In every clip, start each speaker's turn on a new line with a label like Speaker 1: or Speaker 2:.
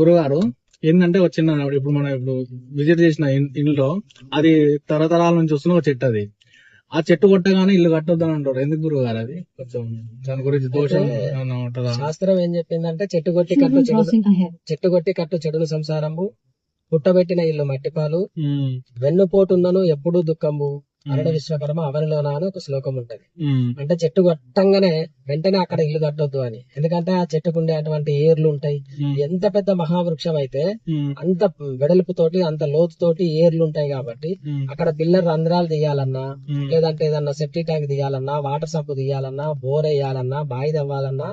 Speaker 1: గురుగారు ఏంటంటే ఒక చిన్న ఇప్పుడు మనం ఇప్పుడు విజిట్ చేసిన ఇంట్లో అది తరతరాల నుంచి వస్తున్న ఒక చెట్టు అది. ఆ చెట్టు కొట్టగానే ఇల్లు కట్టొద్దు అని అంటారు. ఎందుకు గురుగారు అది? కొంచెం దాని గురించి దోషం
Speaker 2: శాస్త్రం ఏం చెప్పిందంటే చెట్టు కొట్టి కట్టు. చెట్టు కొట్టి కట్టు చెడులు సంసారము పుట్టబెట్టిన ఇల్లు మట్టిపాలు వెన్నుపోటున్నను ఎప్పుడూ దుఃఖము. అరడ విశ్వకర్మ అవనిలోన అని ఒక శ్లోకం ఉంటది. అంటే చెట్టు కొట్టంగానే వెంటనే అక్కడ ఇల్లు కట్టొద్దు అని. ఎందుకంటే ఆ చెట్టుకు ఉండేటువంటి ఏర్లు ఉంటాయి. ఎంత పెద్ద మహావృక్షం అయితే అంత వెడల్పుతోటి అంత లోతుతోటి ఏర్లు ఉంటాయి కాబట్టి అక్కడ పిల్లర్ రంధ్రాలు తీయాలన్నా లేదంటే ఏదన్నా సెప్టిక్ ట్యాంక్ తీయాలన్నా వాటర్ సంప్ తీయాలన్నా బోర్ వేయాలన్నా బావి తవ్వాలన్నా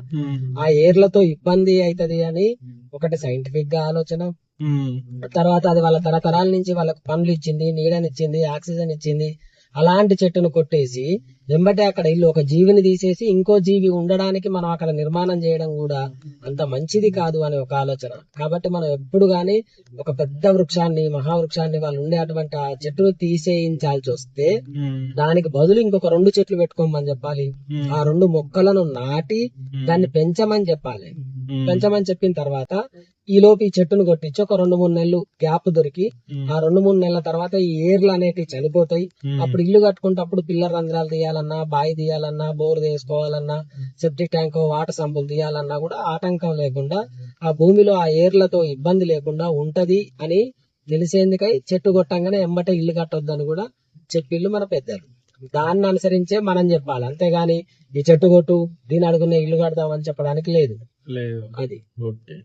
Speaker 2: ఆ ఏర్లతో ఇబ్బంది అవుతది అని ఒకటి సైంటిఫిక్గా ఆలోచన. తర్వాత అది వాళ్ళ తరతరాల నుంచి వాళ్ళకు పండ్లు ఇచ్చింది నీడనిచ్చింది ఆక్సిజన్ ఇచ్చింది. అలాంటి చెట్టును కొట్టేసి వెంబటే అక్కడ ఇల్లు ఒక జీవిని తీసేసి ఇంకో జీవి ఉండడానికి మనం అక్కడ నిర్మాణం చేయడం కూడా అంత మంచిది కాదు అనే ఒక ఆలోచన. కాబట్టి మనం ఎప్పుడు గాని ఒక పెద్ద వృక్షాన్ని మహావృక్షాన్ని వాళ్ళు ఉండే అటువంటి ఆ చెట్టును తీసేయించాల్సి వస్తే దానికి బదులు ఇంకొక రెండు చెట్లు పెట్టుకోమని చెప్పాలి. ఆ రెండు మొక్కలను నాటి దాన్ని పెంచమని చెప్పాలి. పెంచమని చెప్పిన తర్వాత ఈ లోపు ఈ చెట్టును కొట్టించి ఒక రెండు మూడు నెలలు గ్యాప్ దొరికి ఆ రెండు మూడు నెలల తర్వాత ఈ ఏర్లు అనేటివి చనిపోతాయి. అప్పుడు ఇల్లు కట్టుకుంటే అప్పుడు పిల్లర్ రంధ్రాలు తీయాలన్నా బావి తీయాలన్నా బోర్ తీసుకోవాలన్నా సెప్టిక్ ట్యాంక్ వాటర్ సంపులు తీయాలన్నా కూడా ఆటంకం లేకుండా ఆ భూమిలో ఆ ఏర్లతో ఇబ్బంది లేకుండా ఉంటది అని తెలిసేందుకై చెట్టు కొట్టంగానే ఎమ్మటే ఇల్లు కట్టొద్దని కూడా చెప్పిళ్ళు మన పెద్దలు. దాన్ని అనుసరించే మనం చెప్పాలి. అంతేగాని ఈ చెట్టు కొట్టు దీని అడుగునే ఇల్లు కడదామని చెప్పడానికి లేదు.
Speaker 1: లేదు.
Speaker 2: అది.
Speaker 1: ఓకే.